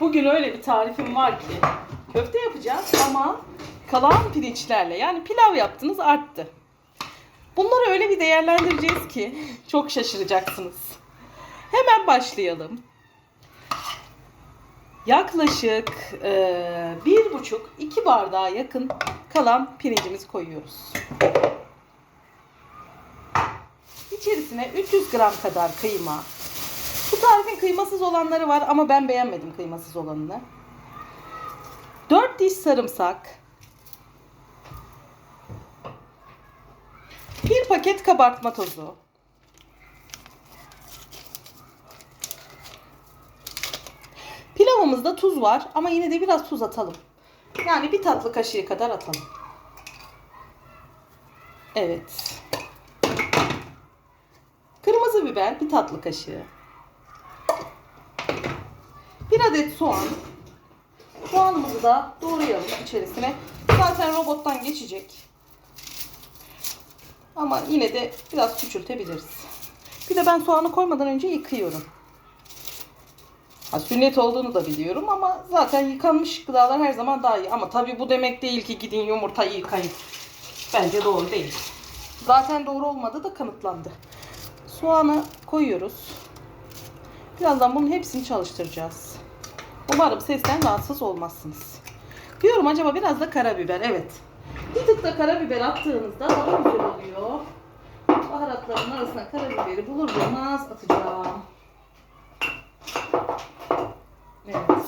Bugün öyle bir tarifim var ki köfte yapacağız ama kalan pirinçlerle yani pilav yaptınız arttı. Bunları öyle bir değerlendireceğiz ki çok şaşıracaksınız. Hemen başlayalım. Yaklaşık eee, bir buçuk iki bardağa yakın kalan pirincimizi koyuyoruz. İçerisine 300 gram kadar kıyma. Bu tarifin kıymasız olanları var ama ben beğenmedim kıymasız olanını. 4 diş sarımsak. Bir paket kabartma tozu. Pilavımızda tuz var ama yine de biraz tuz atalım. Yani bir tatlı kaşığı kadar atalım. Evet. Kırmızı biber bir tatlı kaşığı. Adet soğan. Soğanımızı da doğrayalım içerisine. Zaten robottan geçecek. Ama yine de biraz küçültebiliriz. Bir de ben soğanı koymadan önce yıkıyorum. Ha, sünnet olduğunu da biliyorum ama zaten yıkanmış gıdalar her zaman daha iyi. Ama tabii bu demek değil ki gidin yumurtayı yıkayın. Bence doğru değil. Zaten doğru olmadığı da kanıtlandı. Soğanı koyuyoruz. Birazdan bunun hepsini çalıştıracağız. Umarım sesten rahatsız olmazsınız. Diyorum acaba biraz da karabiber. Evet. Bir tık da karabiber attığınızda daha güzel oluyor. Baharatların arasına karabiberi bulur bulmaz atacağım. Evet.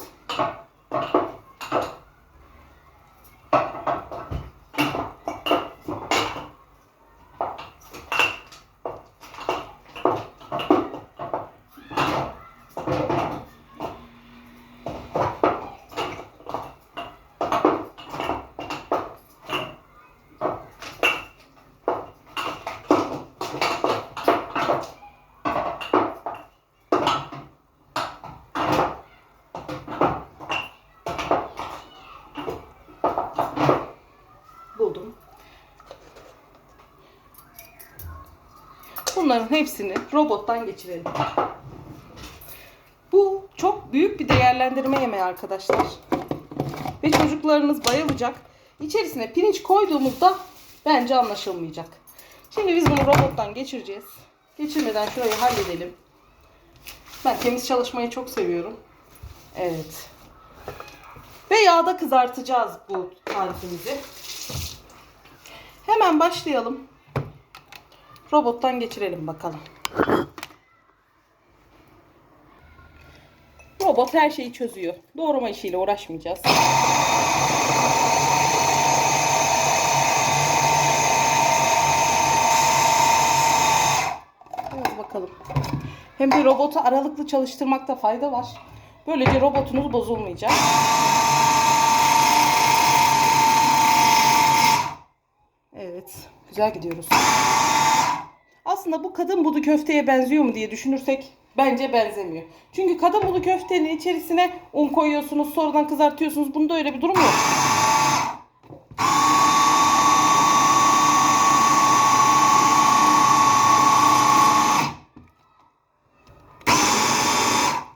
Bunların hepsini robottan geçirelim. Bu çok büyük bir değerlendirme yemeği arkadaşlar. Ve çocuklarınız bayılacak. İçerisine pirinç koyduğumuzda bence anlaşılmayacak. Şimdi biz bunu robottan geçireceğiz. Geçirmeden şurayı halledelim. Ben temiz çalışmayı çok seviyorum. Evet. Ve yağda kızartacağız bu tarifimizi. Hemen başlayalım. Robottan geçirelim bakalım. Robot her şeyi çözüyor. Doğrama işiyle uğraşmayacağız. Biraz bakalım. Hem de robotu aralıklı çalıştırmakta fayda var. Böylece robotunuz bozulmayacak. Evet. Güzel gidiyoruz. Aslında bu kadın budu köfteye benziyor mu diye düşünürsek bence benzemiyor. Çünkü kadın budu köftenin içerisine un koyuyorsunuz sonradan kızartıyorsunuz. Bunda öyle bir durum yok.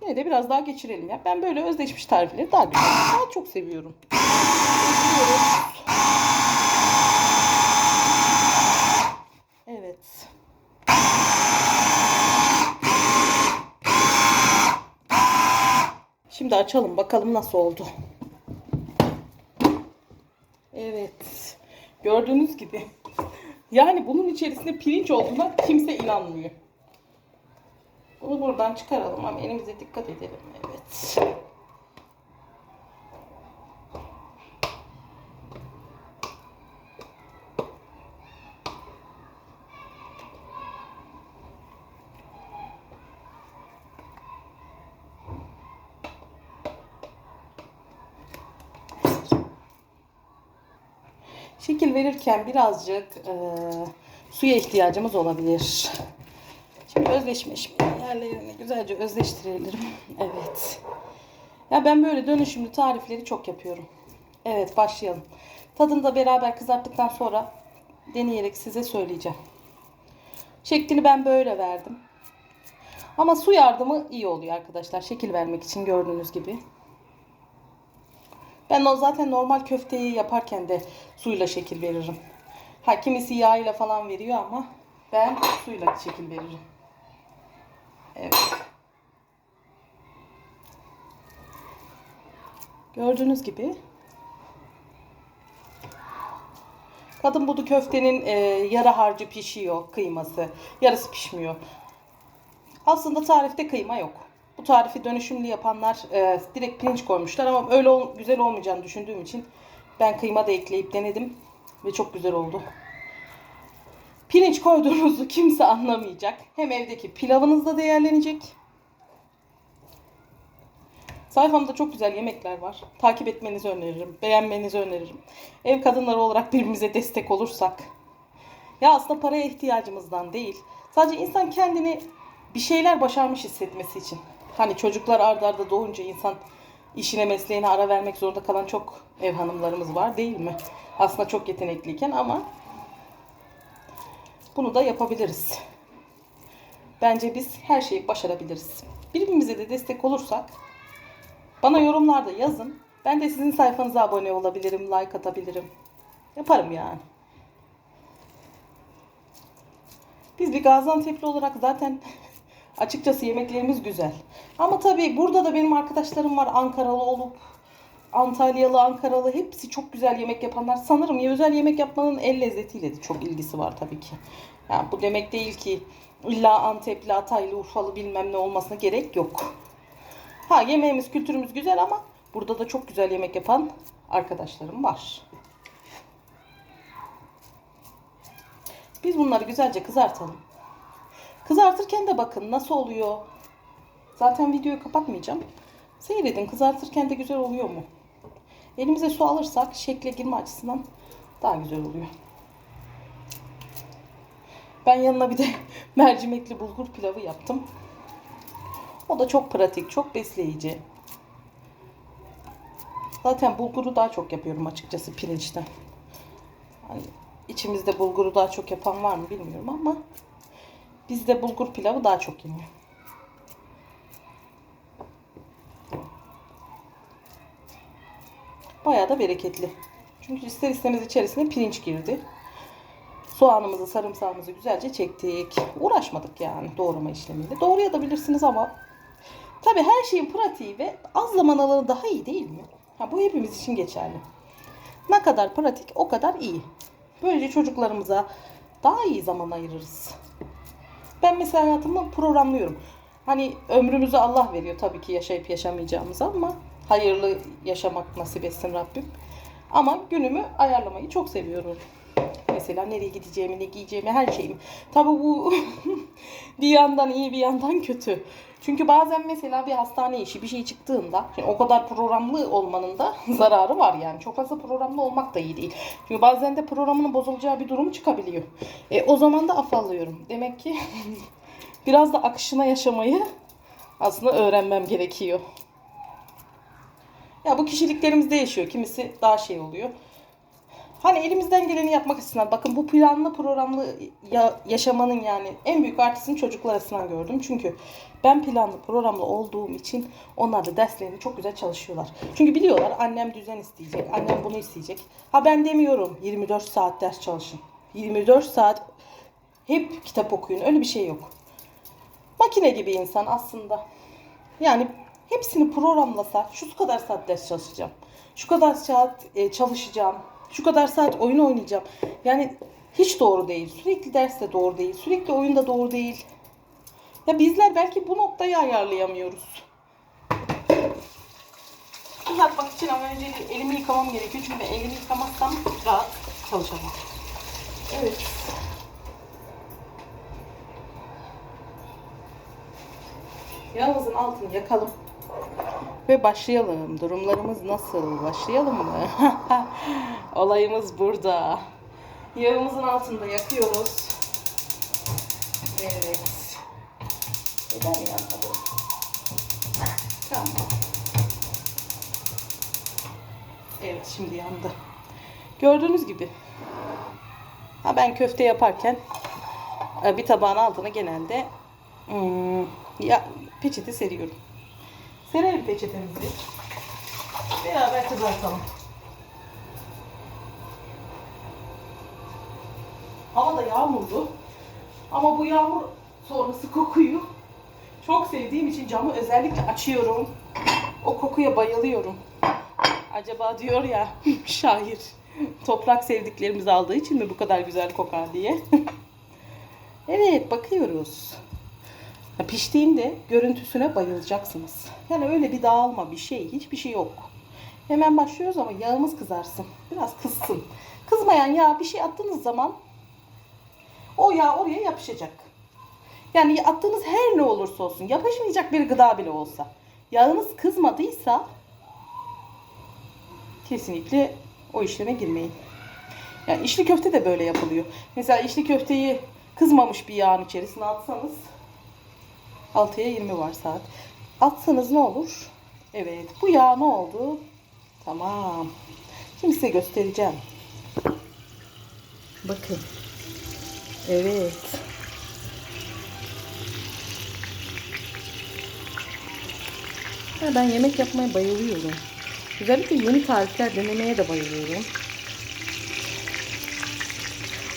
Yine de biraz daha geçirelim ya. Ben böyle özdeşmiş tarifleri daha güzel, daha çok seviyorum. Geçiyoruz. Evet. Şimdi açalım bakalım nasıl oldu. Evet. Gördüğünüz gibi. Yani bunun içerisinde pirinç olduğuna kimse inanmıyor. Bunu buradan çıkaralım ama elimize dikkat edelim. Evet. Verirken birazcık e, suya ihtiyacımız olabilir. Şimdi özleşmiş yerlerini güzelce özleştirelim. Evet. Ya ben böyle dönüşümlü tarifleri çok yapıyorum. Evet başlayalım. Tadını da beraber kızarttıktan sonra deneyerek size söyleyeceğim. Şeklini ben böyle verdim. Ama su yardımı iyi oluyor arkadaşlar. Şekil vermek için gördüğünüz gibi. Ben o zaten normal köfteyi yaparken de suyla şekil veririm. Ha kimisi yağıyla falan veriyor ama ben suyla şekil veririm. Evet. Gördüğünüz gibi kadın budu köftenin e, yarı harcı pişiyor kıyması. Yarısı pişmiyor. Aslında tarifte kıyma yok. Bu tarifi dönüşümlü yapanlar e, direkt pirinç koymuşlar ama öyle ol- güzel olmayacağını düşündüğüm için ben kıyma da ekleyip denedim ve çok güzel oldu. Pirinç koyduğunuzu kimse anlamayacak. Hem evdeki pilavınız da değerlenecek. Sayfamda çok güzel yemekler var. Takip etmenizi öneririm. Beğenmenizi öneririm. Ev kadınları olarak birbirimize destek olursak. Ya aslında paraya ihtiyacımızdan değil. Sadece insan kendini bir şeyler başarmış hissetmesi için. Hani çocuklar ardarda arda doğunca insan işine mesleğine ara vermek zorunda kalan çok ev hanımlarımız var değil mi? Aslında çok yetenekliyken ama bunu da yapabiliriz. Bence biz her şeyi başarabiliriz. Birbirimize de destek olursak bana yorumlarda yazın. Ben de sizin sayfanıza abone olabilirim, like atabilirim. Yaparım yani. Biz bir Gaziantep'li olarak zaten açıkçası yemeklerimiz güzel. Ama tabii burada da benim arkadaşlarım var Ankaralı olup Antalyalı, Ankaralı hepsi çok güzel yemek yapanlar. Sanırım ya özel yemek yapmanın el lezzetiyle de çok ilgisi var tabii ki. Yani bu demek değil ki illa Antepli, Hataylı, Urfalı bilmem ne olmasına gerek yok. Ha yemeğimiz, kültürümüz güzel ama burada da çok güzel yemek yapan arkadaşlarım var. Biz bunları güzelce kızartalım. Kızartırken de bakın nasıl oluyor. Zaten videoyu kapatmayacağım. Seyredin kızartırken de güzel oluyor mu? Elimize su alırsak şekle girme açısından daha güzel oluyor. Ben yanına bir de mercimekli bulgur pilavı yaptım. O da çok pratik, çok besleyici. Zaten bulguru daha çok yapıyorum açıkçası pirinçten. Hani içimizde bulguru daha çok yapan var mı bilmiyorum ama bizde bulgur pilavı daha çok yeniyor. Bayağı da bereketli. Çünkü ister istemez içerisine pirinç girdi. Soğanımızı, sarımsağımızı güzelce çektik. Uğraşmadık yani doğrama işlemiyle. Doğrayabilirsiniz ama tabi her şeyin pratiği ve az zaman alanı daha iyi değil mi? Ha, bu hepimiz için geçerli. Ne kadar pratik o kadar iyi. Böylece çocuklarımıza daha iyi zaman ayırırız. Ben mesela hayatımı programlıyorum. Hani ömrümüzü Allah veriyor tabii ki yaşayıp yaşamayacağımız ama hayırlı yaşamak nasip etsin Rabbim. Ama günümü ayarlamayı çok seviyorum. Mesela nereye gideceğimi, ne giyeceğimi, her şeyimi. Tabii bu bir yandan iyi bir yandan kötü. Çünkü bazen mesela bir hastane işi bir şey çıktığında o kadar programlı olmanın da zararı var yani. Çok fazla programlı olmak da iyi değil. Çünkü bazen de programının bozulacağı bir durum çıkabiliyor. E, o zaman da afallıyorum. Demek ki biraz da akışına yaşamayı aslında öğrenmem gerekiyor. Ya bu kişiliklerimiz değişiyor. Kimisi daha şey oluyor. Hani elimizden geleni yapmak açısından bakın bu planlı programlı ya- yaşamanın yani en büyük artısını çocuklar açısından gördüm. Çünkü ben planlı programlı olduğum için onlar da derslerini çok güzel çalışıyorlar. Çünkü biliyorlar annem düzen isteyecek, annem bunu isteyecek. Ha ben demiyorum 24 saat ders çalışın. 24 saat hep kitap okuyun. Öyle bir şey yok. Makine gibi insan aslında. Yani hepsini programlasa şu kadar saat ders çalışacağım. Şu kadar saat e, çalışacağım. Şu kadar saat oyun oynayacağım. Yani hiç doğru değil. Sürekli ders de doğru değil. Sürekli oyun da doğru değil. Ya bizler belki bu noktayı ayarlayamıyoruz. Kızartmak için ama önce elimi yıkamam gerekiyor. Çünkü elimi yıkamazsam rahat çalışamam. Evet. Yağımızın altını yakalım. Ve başlayalım. Durumlarımız nasıl? Başlayalım mı? Olayımız burada. Yağımızın altında yakıyoruz. Evet. Neden yanmadı? Tamam. Evet şimdi yandı. Gördüğünüz gibi. Ha ben köfte yaparken e, bir tabağın altına genelde hmm, ya peçete seriyorum. Serelim peçetemizi. Beraber kızartalım. Hava da yağmurdu. Ama bu yağmur sonrası kokuyu çok sevdiğim için camı özellikle açıyorum. O kokuya bayılıyorum. Acaba diyor ya şair toprak sevdiklerimiz aldığı için mi bu kadar güzel kokar diye. evet bakıyoruz. Piştiğinde görüntüsüne bayılacaksınız. Yani öyle bir dağılma bir şey, hiçbir şey yok. Hemen başlıyoruz ama yağımız kızarsın. Biraz kızsın. Kızmayan yağ bir şey attığınız zaman o yağ oraya yapışacak. Yani attığınız her ne olursa olsun, yapışmayacak bir gıda bile olsa, yağınız kızmadıysa kesinlikle o işleme girmeyin. Yani içli köfte de böyle yapılıyor. Mesela içli köfteyi kızmamış bir yağın içerisine atsanız 6'ya 20 var saat. Atsanız ne olur? Evet. Bu yağ ne oldu? Tamam. Şimdi size göstereceğim. Bakın. Evet. Ya ben yemek yapmaya bayılıyorum. Özellikle yeni tarifler denemeye de bayılıyorum.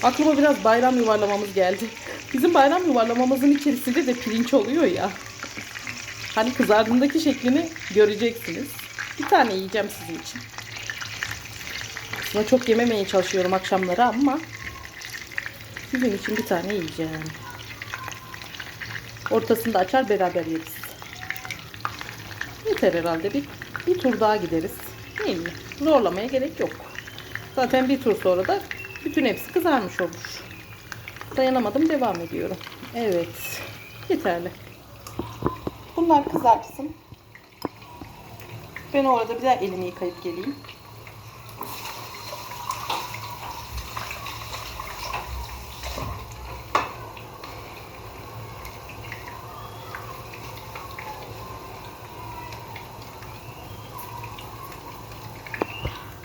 Aklıma biraz bayram yuvarlamamız geldi. Bizim bayram yuvarlamamızın içerisinde de pirinç oluyor ya. Hani kızardığındaki şeklini göreceksiniz. Bir tane yiyeceğim sizin için. Aslında çok yememeye çalışıyorum akşamları ama sizin için bir tane yiyeceğim. Ortasını da açar beraber yeriz. Yeter herhalde. Bir, bir tur daha gideriz. Mi? Zorlamaya gerek yok. Zaten bir tur sonra da bütün hepsi kızarmış olur. Dayanamadım devam ediyorum. Evet. Yeterli. Bunlar kızarsın. Ben orada bir daha elimi yıkayıp geleyim.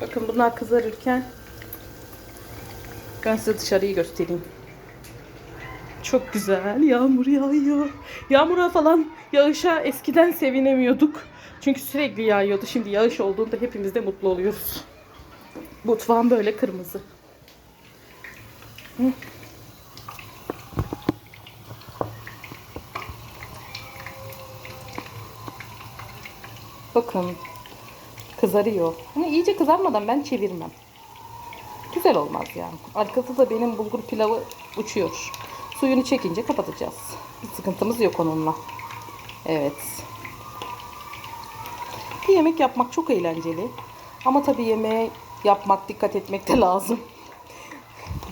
Bakın bunlar kızarırken ben size dışarıyı göstereyim. Çok güzel yağmur yağıyor. Yağmura falan yağışa eskiden sevinemiyorduk. Çünkü sürekli yağıyordu. Şimdi yağış olduğunda hepimiz de mutlu oluyoruz. Mutfağım böyle kırmızı. Hı. Bakın kızarıyor. Ama iyice kızarmadan ben çevirmem. Güzel olmaz yani. Arkada da benim bulgur pilavı uçuyor. Suyunu çekince kapatacağız. Bir sıkıntımız yok onunla. Evet. Bir yemek yapmak çok eğlenceli. Ama tabii yemeğe yapmak, dikkat etmek de lazım.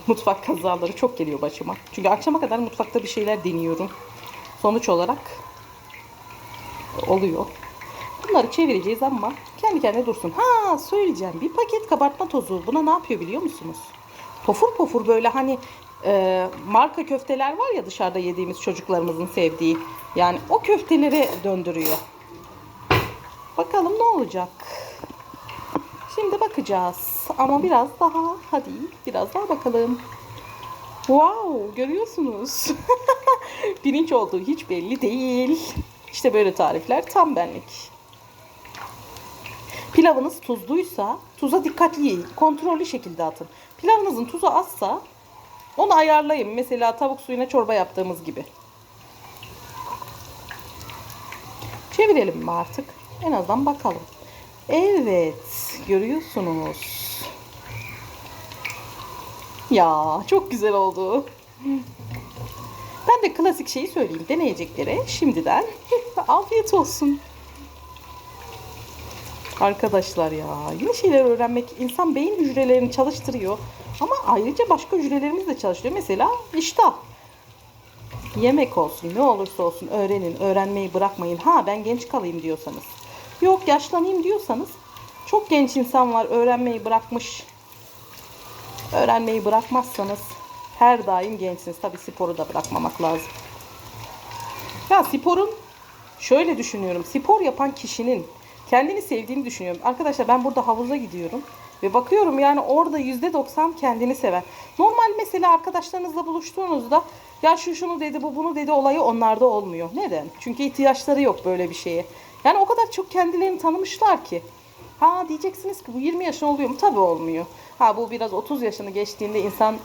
Mutfak kazaları çok geliyor başıma. Çünkü akşama kadar mutfakta bir şeyler deniyorum. Sonuç olarak oluyor. Bunları çevireceğiz ama kendi kendine dursun. Ha söyleyeceğim. Bir paket kabartma tozu. Buna ne yapıyor biliyor musunuz? Pofur pofur böyle hani e, marka köfteler var ya dışarıda yediğimiz çocuklarımızın sevdiği. Yani o köfteleri döndürüyor. Bakalım ne olacak. Şimdi bakacağız. Ama biraz daha hadi biraz daha bakalım. Wow görüyorsunuz. Pirinç olduğu hiç belli değil. İşte böyle tarifler tam benlik. Pilavınız tuzluysa tuza dikkatli yiyin. Kontrollü şekilde atın. Pilavınızın tuzu azsa onu ayarlayın. Mesela tavuk suyuna çorba yaptığımız gibi. Çevirelim mi artık? En azından bakalım. Evet. Görüyorsunuz. Ya çok güzel oldu. Ben de klasik şeyi söyleyeyim deneyeceklere şimdiden. Afiyet olsun. Arkadaşlar ya yeni şeyler öğrenmek insan beyin hücrelerini çalıştırıyor. Ama ayrıca başka hücrelerimiz de çalışıyor. Mesela iştah. Yemek olsun ne olursa olsun öğrenin. Öğrenmeyi bırakmayın. Ha ben genç kalayım diyorsanız. Yok yaşlanayım diyorsanız. Çok genç insan var öğrenmeyi bırakmış. Öğrenmeyi bırakmazsanız her daim gençsiniz. Tabi sporu da bırakmamak lazım. Ya sporun şöyle düşünüyorum. Spor yapan kişinin kendini sevdiğini düşünüyorum. Arkadaşlar ben burada havuza gidiyorum. Ve bakıyorum yani orada %90 kendini seven. Normal mesela arkadaşlarınızla buluştuğunuzda ya şu şunu dedi bu bunu dedi olayı onlarda olmuyor. Neden? Çünkü ihtiyaçları yok böyle bir şeye. Yani o kadar çok kendilerini tanımışlar ki. Ha diyeceksiniz ki bu 20 yaşın oluyor mu? Tabii olmuyor. Ha bu biraz 30 yaşını geçtiğinde insan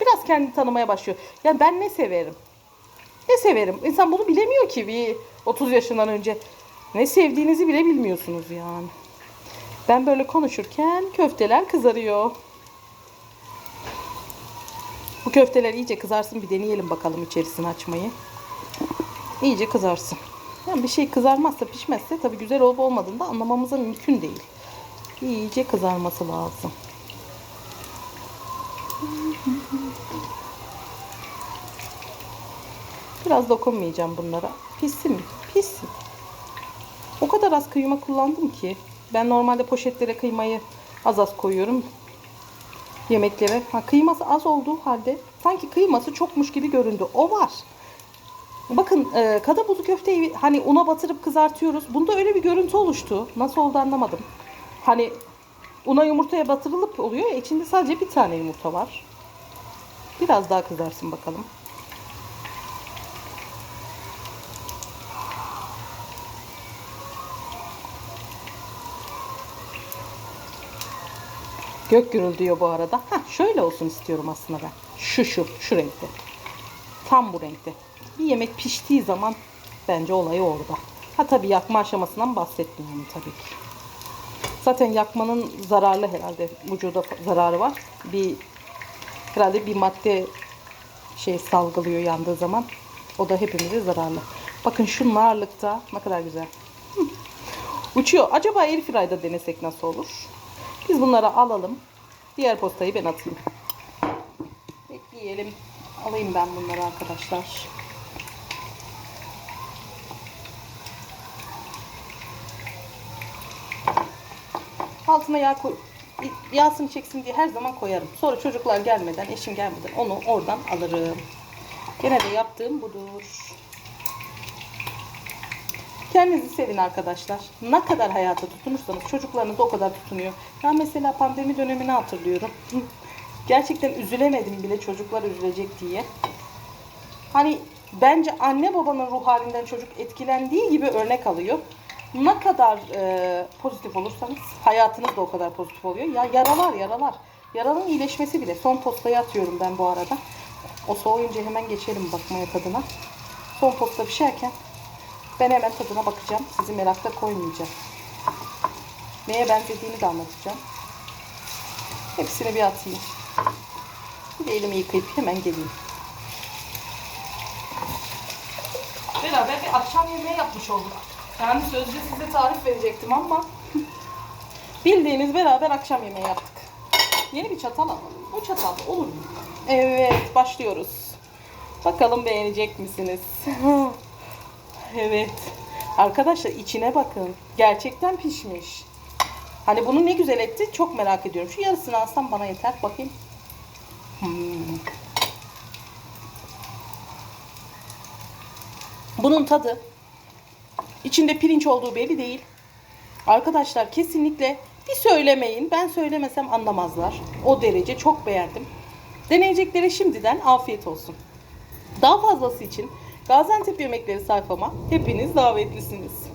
biraz kendi tanımaya başlıyor. Yani ben ne severim? Ne severim? İnsan bunu bilemiyor ki bir 30 yaşından önce. Ne sevdiğinizi bile bilmiyorsunuz yani. Ben böyle konuşurken köfteler kızarıyor. Bu köfteler iyice kızarsın bir deneyelim bakalım içerisini açmayı. İyice kızarsın. Yani bir şey kızarmazsa pişmezse tabii güzel olup olmadığını da anlamamıza mümkün değil. İyice kızarması lazım. Biraz dokunmayacağım bunlara. Pişsin mi? Pişsin. O kadar az kıyma kullandım ki. Ben normalde poşetlere kıymayı az az koyuyorum. Yemeklere. Ha, kıyması az olduğu halde sanki kıyması çokmuş gibi göründü. O var. Bakın e, kada buzu köfteyi hani una batırıp kızartıyoruz. Bunda öyle bir görüntü oluştu. Nasıl oldu anlamadım. Hani una yumurtaya batırılıp oluyor ya içinde sadece bir tane yumurta var. Biraz daha kızarsın bakalım. Gök gürüldüyor bu arada. Heh, şöyle olsun istiyorum aslında ben. Şu şu, şu renkte. Tam bu renkte. Bir yemek piştiği zaman bence olayı orada. Ha tabii yakma aşamasından bahsetmiyorum tabii ki. Zaten yakmanın zararlı herhalde. Vücuda zararı var. Bir herhalde bir madde şey salgılıyor yandığı zaman. O da hepimize zararlı. Bakın şu narlıkta ne kadar güzel. Hı. Uçuyor. Acaba airfryer'da denesek nasıl olur? Biz bunları alalım. Diğer postayı ben atayım. Bekleyelim. Alayım ben bunları arkadaşlar. Altına yağ koy yağsını çeksin diye her zaman koyarım. Sonra çocuklar gelmeden, eşim gelmeden onu oradan alırım. Gene de yaptığım budur. Kendinizi sevin arkadaşlar. Ne kadar hayata tutunursanız çocuklarınız o kadar tutunuyor. Ben mesela pandemi dönemini hatırlıyorum. Gerçekten üzülemedim bile çocuklar üzülecek diye. Hani bence anne babanın ruh halinden çocuk etkilendiği gibi örnek alıyor. Ne kadar e, pozitif olursanız hayatınız da o kadar pozitif oluyor. Ya yaralar yaralar. Yaranın iyileşmesi bile. Son postayı atıyorum ben bu arada. O soğuyunca hemen geçelim bakmaya tadına. Son posta pişerken ben hemen tadına bakacağım. Sizi merakta koymayacağım. Neye benzediğini de anlatacağım. Hepsini bir atayım. Bir de elimi yıkayıp hemen geleyim. Beraber bir akşam yemeği yapmış olduk. Yani sözde size tarif verecektim ama bildiğiniz beraber akşam yemeği yaptık. Yeni bir çatal alalım. O çatal olur mu? Evet başlıyoruz. Bakalım beğenecek misiniz? Evet. Arkadaşlar içine bakın. Gerçekten pişmiş. Hani bunu ne güzel etti çok merak ediyorum. Şu yarısını alsam bana yeter. Bakayım. Hmm. Bunun tadı içinde pirinç olduğu belli değil. Arkadaşlar kesinlikle bir söylemeyin. Ben söylemesem anlamazlar. O derece çok beğendim. Deneyeceklere şimdiden afiyet olsun. Daha fazlası için Gaziantep Yemekleri sayfama hepiniz davetlisiniz.